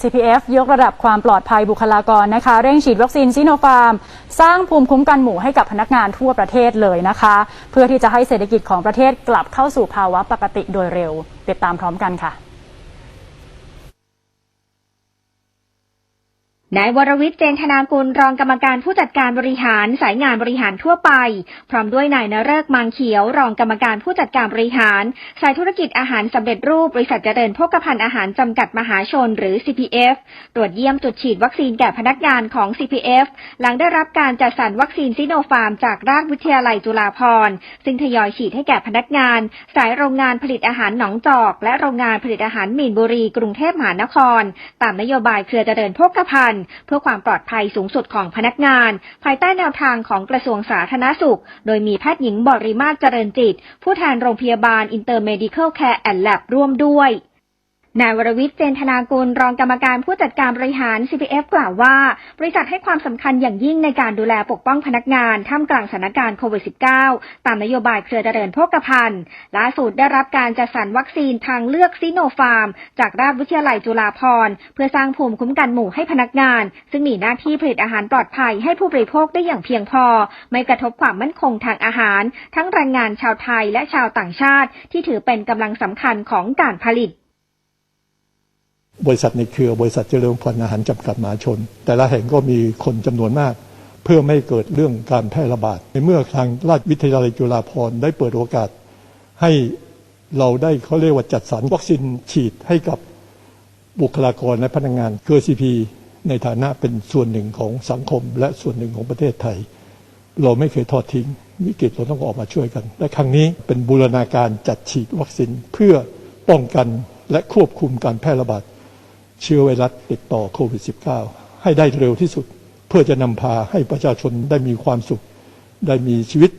CPF ยกระดับความปลอดภัยบุคลากรนะคะ เร่งฉีดวัคซีนซิโนฟาร์ม สร้างภูมิคุ้มกันหมู่ให้กับพนักงานทั่วประเทศเลยนะคะ เพื่อที่จะให้เศรษฐกิจของประเทศกลับเข้าสู่ภาวะปกติโดยเร็ว ติดตามพร้อมกันค่ะ นายวรวิทย์เจนธนากุลรองกรรมการผู้จัดการบริหารสายงานบริหารทั่วไป พร้อมด้วยนายนเริกมังเขียว รองกรรมการผู้จัดการบริหาร สายธุรกิจอาหารสำเร็จรูปบริษัทเจริญโภคภัณฑ์อาหารจำกัดมหาชนหรือ CPF ตรวจเยี่ยมจุดฉีดวัคซีนแก่พนักงานของ CPF หลังได้รับการจัดสรรวัคซีนซิโนฟาร์มจากราชวิทยาลัยจุฬาภรณ์ซึ่งทยอยฉีดให้แก่พนักงาน สายโรงงานผลิตอาหารหนองจอก และโรงงานผลิตอาหารมีนบุรี กรุงเทพมหานคร ตามนโยบายเครือเจริญโภคภัณฑ์เพื่อความปลอดภัยสูงสุดของพนักงาน ภายใต้แนวทางของกระทรวงสาธารณสุข โดยมีแพทย์หญิงบริมาศเจริญจิต ผู้แทนโรงพยาบาล Intermedical Care and Lab ร่วมด้วย นายวรวิทย์เจนธนากุลรองกรรมการผู้จัดการบริหาร CPF กล่าวว่า บริษัทให้ความสำคัญอย่างยิ่งในการดูแลปกป้องพนักงาน ท่ามกลางสถานการณ์โควิด -19 ตามนโยบายเครือเจริญโภคภัณฑ์ล่าสุดได้รับการจัดสรรวัคซีนทางเลือกซิโนฟาร์ม จากราชวิทยาลัยจุฬาภรณ์เพื่อสร้างภูมิคุ้มกันหมู่ให้พนักงาน ซึ่งมีหน้าที่ผลิตอาหารปลอดภัยให้ผู้บริโภคได้อย่างเพียงพอ ไม่กระทบความมั่นคงทางอาหาร ทั้งแรงงานชาวไทยและชาวต่างชาติ ที่ถือเป็นกำลังสำคัญของการผลิต บริษัทในเครือบริษัทเจริญพันธ์อาหารจำกัดมหาชน แต่ละแห่งก็มีคนจำนวนมาก เพื่อไม่ให้เกิดเรื่องการแพร่ระบาด ในเมื่อทางราชวิทยาลัยจุฬาภรณ์ได้เปิดโอกาส ให้เราได้เขาเรียกว่าจัดสรรวัคซีนฉีดให้กับบุคลากรและพนักงานเครือซีพีในฐานะเป็นส่วนหนึ่งของสังคม และส่วนหนึ่งของประเทศไทย เราไม่เคยทอดทิ้งวิกฤตเราต้องออกมาช่วยกัน และครั้งนี้เป็นบูรณาการจัดฉีดวัคซีนเพื่อป้องกันและควบคุมการแพร่ระบาด เชื้อไวรัสติดต่อโควิด -19 ให้ได้เร็วที่สุด เพื่อจะนำพาให้ประชาชนได้มีความสุข ได้มีชีวิต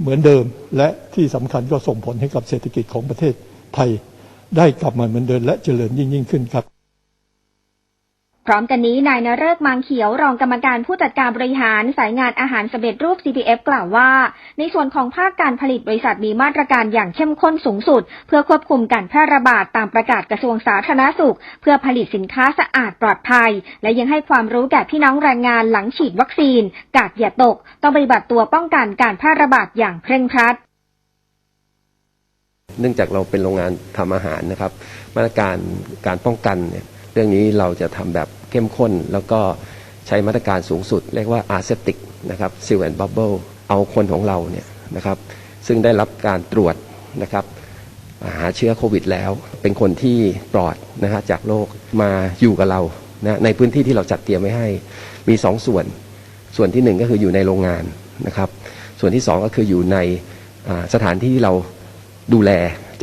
เหมือนเดิม และที่สำคัญก็ส่งผลให้กับเศรษฐกิจของประเทศไทย ได้กลับมาเหมือนเดิมและเจริญยิ่งยิ่งขึ้นครับ พร้อมกันนี้นายนเริกมังเขียวรองกรรมการผู้จัดการบริหารสายงานอาหารสำเร็จรูป CPF กล่าวว่า ในส่วนของภาคการผลิตบริษัทมีมาตรการอย่างเข้มข้นสูงสุด เพื่อควบคุมการแพร่ระบาดตามประกาศกระทรวงสาธารณสุข เพื่อผลิตสินค้าสะอาดปลอดภัย และยังให้ความรู้แก่พี่น้องแรงงานหลังฉีดวัคซีน กาดอย่าตก ต้องปฏิบัติตัวป้องกันการแพร่ระบาดอย่างเคร่งครัดเนื่องจากเราเป็นโรงงานทำอาหารนะครับ มาตรการการป้องกันเนี่ยเรื่องนี้เราจะทำแบบ เข้มข้น แล้วก็ใช้มาตรการสูงสุด เรียกว่าอาเซติกนะครับซิลแอนบับเบิลเอาคนของเราเนี่ยนะครับซึ่งได้รับการตรวจนะครับหาเชื้อโควิดแล้ว เป็นคนที่ปลอดนะฮะจากโรคมาอยู่กับเรานะในพื้นที่ที่เราจัดเตรียมไว้ให้ มีสองส่วน ส่วนที่หนึ่งก็คืออยู่ในโรงงานนะครับ ส่วนที่สองก็คืออยู่ในสถานที่ที่เราดูแล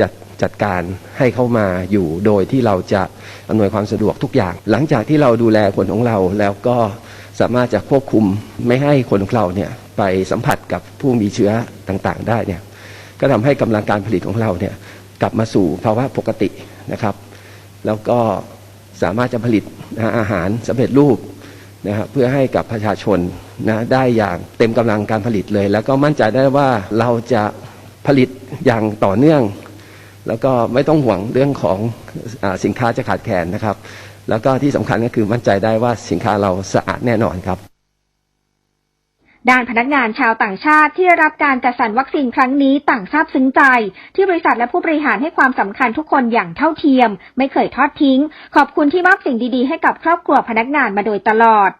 จัด จัดการให้เข้ามาอยู่โดยที่เราจะอำนวยความสะดวกทุกอย่าง หลังจากที่เราดูแลคนของเราแล้วก็สามารถจะควบคุมไม่ให้คนของเราเนี่ยไปสัมผัสกับผู้มีเชื้อต่างๆ ได้เนี่ยก็ทำให้กำลังการผลิตของเราเนี่ยกลับมาสู่ภาวะปกตินะครับ แล้วก็สามารถจะผลิตนะอาหารสำเร็จรูปนะครับเพื่อให้กับประชาชนนะได้อย่างเต็มกำลังการผลิตเลย แล้วก็มั่นใจได้ว่าเราจะผลิตอย่างต่อเนื่อง แล้วก็ไม่ต้องห่วงเรื่องของอาสินค้าจะขาดแคลนนะครับ แล้วก็ที่สำคัญก็คือมั่นใจได้ว่าสินค้าเราสะอาดแน่นอนครับ ด้านพนักงานชาวต่างชาติที่ได้รับการจัดสรรวัคซีนครั้งนี้ต่างซาบซึ้งใจ ที่บริษัทและผู้บริหารให้ความสำคัญทุกคนอย่างเท่าเทียม ไม่เคยทอดทิ้ง ขอบคุณที่มอบสิ่งดีๆ ให้กับครอบครัวพนักงานมาโดยตลอด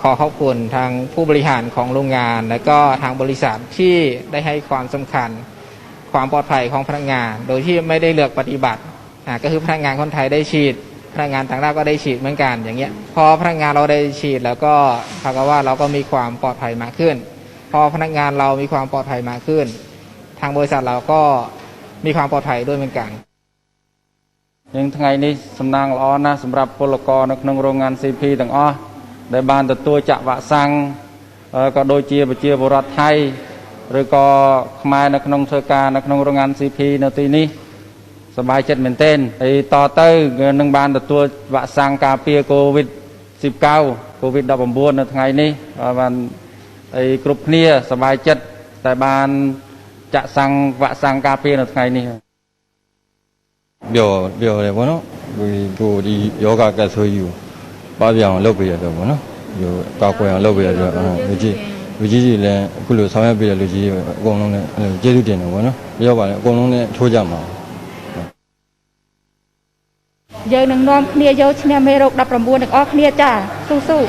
ขอขอบคุณทางผู้บริหารของโรงงาน และก็ทางบริษัทที่ได้ให้ความสำคัญ ความปลอดภัยของพนักงาน โดยที่ไม่ได้เลือกปฏิบัติอ่าก็คือพนักงานคนไทยได้ฉีด พนักงานต่างด้าวก็ได้ฉีดเหมือนกันอย่างเงี้ยพอพนักงานเราได้ฉีดแล้วก็เท่ากับว่าเราก็มีความปลอดภัยมากขึ้น พอพนักงานเรามีความปลอดภัยมากขึ้น ทางบริษัทเราก็มีความปลอดภัยด้วยเหมือนกัน យើងថ្ងៃនេះសំណាងល្អណាស់សម្រាប់ពលករនៅក្នុងរោងងาน CP ទាំងអស់ដែលបានទទួលចាក់វ៉ាក់សាំងអឺក៏ដូចជាប្រជាពលរដ្ឋថៃ ឬក៏ខ្មែរនៅក្នុងធ្វើការនៅក្នុងរោងងาน CP នៅទីនេះសប្បាយចិត្តមែនទែនហើយតទៅគឺនឹងបានទទួលវ៉ាក់សាំងការពារ COVID 19 COVID 19នៅថ្ងៃនេះហើយបានហើយគ្រប់គ្នាសប្បាយចិត្តតែបានចាក់សាំងវ៉ាក់សាំងការពារនៅថ្ងៃនេះ ပြောပြောတယ်ဗောနော် ဒီကိုဒီယောဂကတ်ဆိုးကြီးကိုပပြအောင်လုပ်ပေးရတော့ဗောနော်ဒီကောက်ကွယ်အောင်လုပ်ပေးရတော့လူကြီး လူကြီးကြီးလည်းအခုလိုဆောင်ရွက်ပေးတဲ့လူကြီးတွေအကုန်လုံးလည်းအဲ့လိုကျေးဇူးတင်တယ်ဗောနော်ပြောပါလေအကုန်လုံးလည်းထိုးကြမှာ យើងនឹងនាំគ្នាយកឈ្នះមេរោគ19ទាំងអស់គ្នាចាស៊ូៗ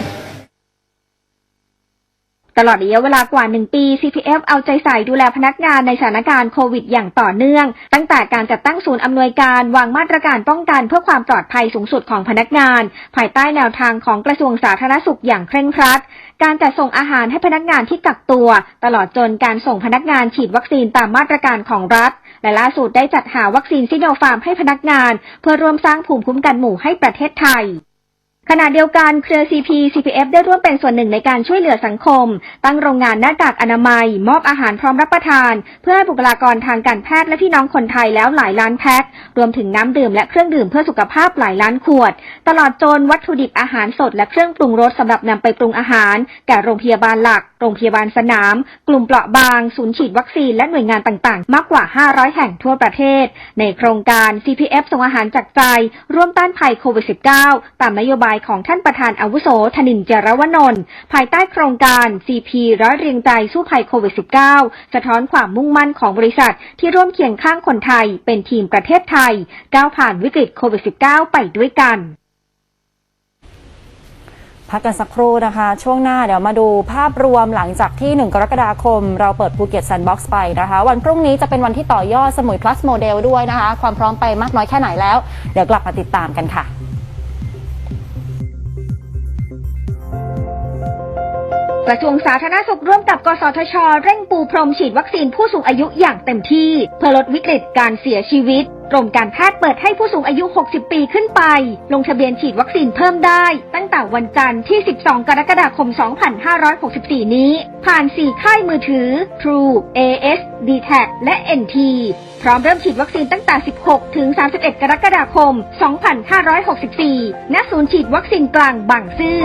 ตลอดระยะเวลากว่า 1 ปี CPF เอาใจใส่ดูแลพนักงานในสถานการณ์โควิดอย่างต่อเนื่อง ตั้งแต่การจัดตั้งศูนย์อำนวยการวางมาตรการป้องกันเพื่อความปลอดภัยสูงสุดของพนักงาน ภายใต้แนวทางของกระทรวงสาธารณสุขอย่างเคร่งครัด การจัดส่งอาหารให้พนักงานที่กักตัว ตลอดจนการส่งพนักงานฉีดวัคซีนตามมาตรการของรัฐ และล่าสุดได้จัดหาวัคซีนซิโนฟาร์มให้พนักงาน เพื่อร่วมสร้างภูมิคุ้มกันหมู่ให้ประเทศไทย ขณะเดียวกันเครือ CP CPF ได้ร่วมเป็นส่วนหนึ่งในการช่วยเหลือสังคม ตั้งโรงงานหน้ากากอนามัย มอบอาหารพร้อมรับประทาน เพื่อให้บุคลากรทางการแพทย์และพี่น้องคนไทยแล้วหลายล้านแพ็ครวมถึงน้ำดื่มและเครื่องดื่มเพื่อสุขภาพหลายล้านขวด ตลอดจนวัตถุดิบอาหารสดและเครื่องปรุงรสสำหรับนำไปปรุงอาหาร แก่โรงพยาบาลหลัก โรงพยาบาลสนาม กลุ่มเปราะบาง ศูนย์ฉีดวัคซีนและหน่วยงานต่างๆ มากกว่า 500 แห่งทั่วประเทศ ในโครงการ CPF ส่งอาหารจากใจ ร่วมต้านภัยโควิด -19 ตามนโยบายของท่านประธานอาวุโสธนินเจรวนนท์ภายใต้โครงการ CP ร้อยเรียงใจสู้ภัยโควิด -19 สะท้อนความมุ่งมั่นของบริษัทที่ร่วมเคียงข้างคนไทย เป็นทีมประเทศไทย ก้าวผ่านวิกฤตโควิด -19 ไปด้วยกันพักกันสักครู่นะคะ ช่วงหน้าเดี๋ยวมาดูภาพรวมหลังจากที่ 1 กรกฎาคม เราเปิดภูเก็ต s ันด์บ็อกซ์ไปนะคะ วันพรุ่งนี้จะเป็นวันที่ต่อยอดสมุย plus โมเดลด้วยนะคะ ความพร้อมไปมากน้อยแค่ไหนแล้ว เดี๋ยวกลับมาติดตามกันค่ะ กระทรวงสาธารณสุขร่วมกับ กสทช เร่งปูพรมฉีดวัคซีนผู้สูงอายุอย่างเต็มที่ เพื่อลดวิกฤตการเสียชีวิตกรมการแพทย์เปิดให้ผู้สูงอายุ 60 ปีขึ้นไป ลงทะเบียนฉีดวัคซีนเพิ่มได้ ตั้งแต่วันจันทร์ที่ 12 กรกฎาคม 2564 นี้ ผ่าน 4 ค่ายมือถือ True AS d t a c และ NT พร้อมเริ่มฉีดวัคซีนตั้งแต่ 16 ถึง 31 กรกฎาคม 2564 ณ ศูนย์ฉีดวัคซีนกลางบางซื่อ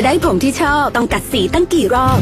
จะได้ผมที่ชอบต้องกัดสีตั้งกี่รอบ